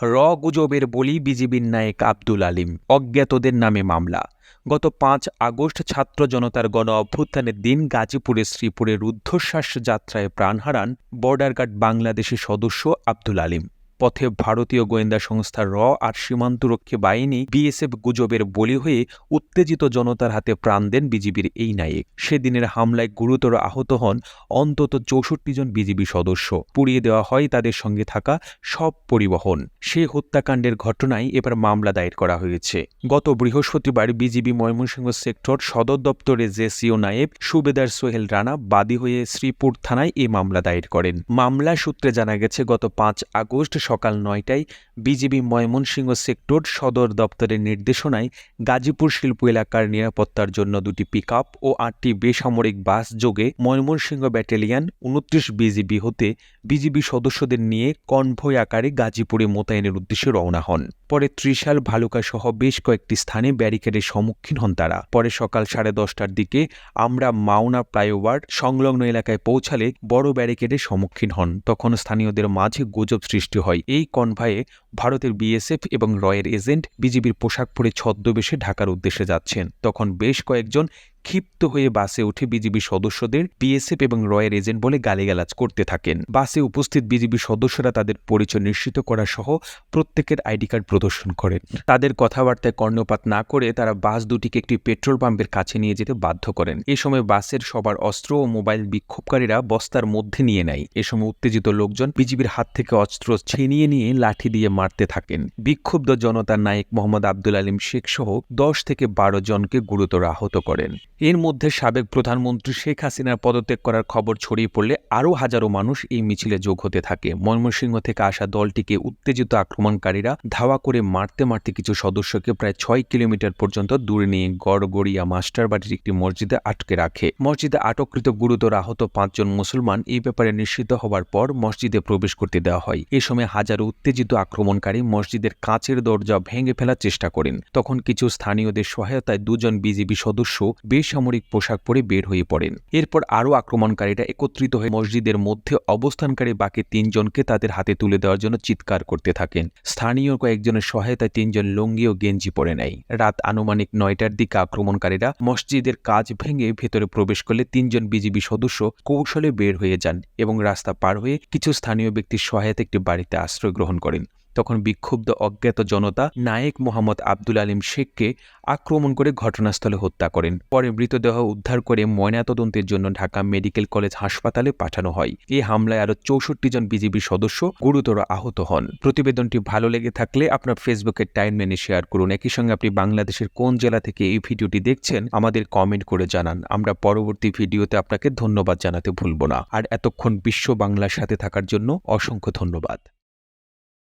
র গুজবের বলি বিজিবির নায়ক আব্দুল আলিম, অজ্ঞাতদের নামে মামলা। গত পাঁচ আগস্ট ছাত্র জনতার গণ অভ্যুত্থানের দিন গাজীপুরের শ্রীপুরে রুদ্ধশ্বাস যাত্রায় প্রাণ হারান বর্ডার গার্ড বাংলাদেশের সদস্য আব্দুল আলিম। পথে ভারতীয় গোয়েন্দা সংস্থা র আর সীমান্তরক্ষী বাহিনী বিএসএফ গুজবের বলি হয়ে উত্তেজিত জনতার হাতে প্রাণ দেন বিজিবির এই নায়ক। সেদিনের হামলায় গুরুতর আহত হন অন্তত চৌষট্টি জন বিজিবি সদস্য। পুড়িয়ে দেওয়া হয় তাদের সঙ্গে থাকা সব পরিবহন। সে হত্যাকাণ্ডের ঘটনায় এবার মামলা দায়ের করা হয়েছে। গত বৃহস্পতিবার বিজিবি ময়মনসিংহ সেক্টর সদর দপ্তরে জেসিও নায়েব সুবেদার সোহেল রানা বাদী হয়ে শ্রীপুর থানায় এই মামলা দায়ের করেন। মামলা সূত্রে জানা গেছে, গত পাঁচ আগস্ট সকাল নয়টায় বিজিবি ময়মনসিংহ সেক্টর সদর দপ্তরের নির্দেশনায় গাজীপুর শিল্প এলাকার নিরাপত্তার জন্য দুটি পিকআপ ও আটটি বেসামরিক বাস যোগে ময়মনসিংহ ব্যাটালিয়ন উনত্রিশ বিজিবি হতে বিজিবি সদস্যদের নিয়ে কনভয় আকারে গাজীপুরে মোতায়েনের উদ্দেশ্যে রওনা হন। পরে ত্রিশাল ভালুকা সহ বেশ কয়েকটি স্থানে ব্যারিকেডের সম্মুখীন হন তারা। পরে সকাল সাড়ে দশটার দিকে আমরা মাওনা ফ্লাইওভার সংলগ্ন এলাকায় পৌঁছালে বড় ব্যারিকেডের সম্মুখীন হন। তখন স্থানীয়দের মাঝে গুজব সৃষ্টি হয়। এই কনভয়ে ভারতের বিএসএফ এবং রয়ের এজেন্ট বিজিবির পোশাক পরে ছদ্মবেশে ঢাকার উদ্দেশ্যে যাচ্ছেন। তখন বেশ কয়েকজন ক্ষিপ্ত হয়ে বাসে উঠে বিজিবি সদস্যদের বিএসএফ এবং রয়ের এজেন্ট বলে গালিগালাজ করতে থাকেন। বাসে উপস্থিত বিজিবি সদস্যরা তাদের পরিচয় নিশ্চিত করা সহ প্রত্যেকের আইডি কার্ড প্রদর্শন করেন। তাদের কথাবার্তায় কর্ণপাত না করে তারা বাস দুটিকে একটি পেট্রোল পাম্পের কাছে নিয়ে যেতে বাধ্য করেন। এ সময় বাসের সবার অস্ত্র ও মোবাইল বিক্ষোভকারীরা বস্তার মধ্যে নিয়ে নেয়। এ সময় উত্তেজিত লোকজন বিজিবির হাত থেকে অস্ত্র ছিনিয়ে নিয়ে লাঠি দিয়ে মারতে থাকেন। বিক্ষুব্ধ জনতার নায়ক মোহাম্মদ আব্দুল আলিম শেখ সহ দশ থেকে বারো জনকে গুরুতর আহত করেন। এর মধ্যে সাবেক প্রধানমন্ত্রী শেখ হাসিনার পদত্যাগ করার খবর ছড়িয়ে পড়লে আরও হাজারো মানুষ এই মিছিলে যোগ হতে থাকে। ময়মনসিংহ থেকে আসা দলটিকে উত্তেজিত আক্রমণকারীরা ধাওয়া করে মারতে মারতে কিছু সদস্যকে প্রায় ছয় কিলোমিটার পর্যন্ত দূরে নিয়ে গড়গড়িয়া মাস্টারবাড়ির একটি মসজিদে আটকে রাখে। মসজিদে আটককৃত গুরুতর আহত পাঁচজন মুসলমান এই ব্যাপারে নিশ্চিত হবার পর মসজিদে প্রবেশ করতে দেওয়া হয়। এ সময় হাজারো উত্তেজিত আক্রমণকারী মসজিদের কাঁচের দরজা ভেঙে ফেলার চেষ্টা করেন। তখন কিছু স্থানীয়দের সহায়তায় দুজন বিজিবি সদস্য বেসামরিক পোশাক পরে বের হয়ে পড়েন। এরপর আরও আক্রমণকারীরা একত্রিত হয়ে মসজিদের মধ্যে অবস্থানকারী বাকি তিনজনকে তাদের হাতে তুলে দেওয়ার জন্য চিৎকার করতে থাকেন। স্থানীয় কয়েকজনের সহায়তায় তিনজন লুঙ্গি ও গেঞ্জি পরে নেয়। রাত আনুমানিক নয়টার দিকে আক্রমণকারীরা মসজিদের কাজ ভেঙে ভেতরে প্রবেশ করলে তিনজন বিজিবি সদস্য কৌশলে বের হয়ে যান এবং রাস্তা পার হয়ে কিছু স্থানীয় ব্যক্তির সহায়তা একটি বাড়িতে আশ্রয় গ্রহণ করেন। তখন বিক্ষুব্ধ অজ্ঞাত জনতা নায়েক মোহাম্মদ আব্দুল আলিম শেখকে আক্রমণ করে ঘটনাস্থলে হত্যা করেন। পরে মৃতদেহ উদ্ধার করে ময়নাতদন্তের জন্য ঢাকা মেডিকেল কলেজ হাসপাতালে পাঠানো হয়। এই হামলায় আরও চৌষট্টি জন বিজিবি সদস্য গুরুতর আহত হন। প্রতিবেদনটি ভালো লেগে থাকলে আপনার ফেসবুকের টাইম মেনে শেয়ার করুন। একই সঙ্গে আপনি বাংলাদেশের কোন জেলা থেকে এই ভিডিওটি দেখছেন আমাদের কমেন্ট করে জানান। আমরা পরবর্তী ভিডিওতে আপনাকে ধন্যবাদ জানাতে ভুলব না। আর এতক্ষণ বিশ্ব বাংলার সাথে থাকার জন্য অসংখ্য ধন্যবাদ।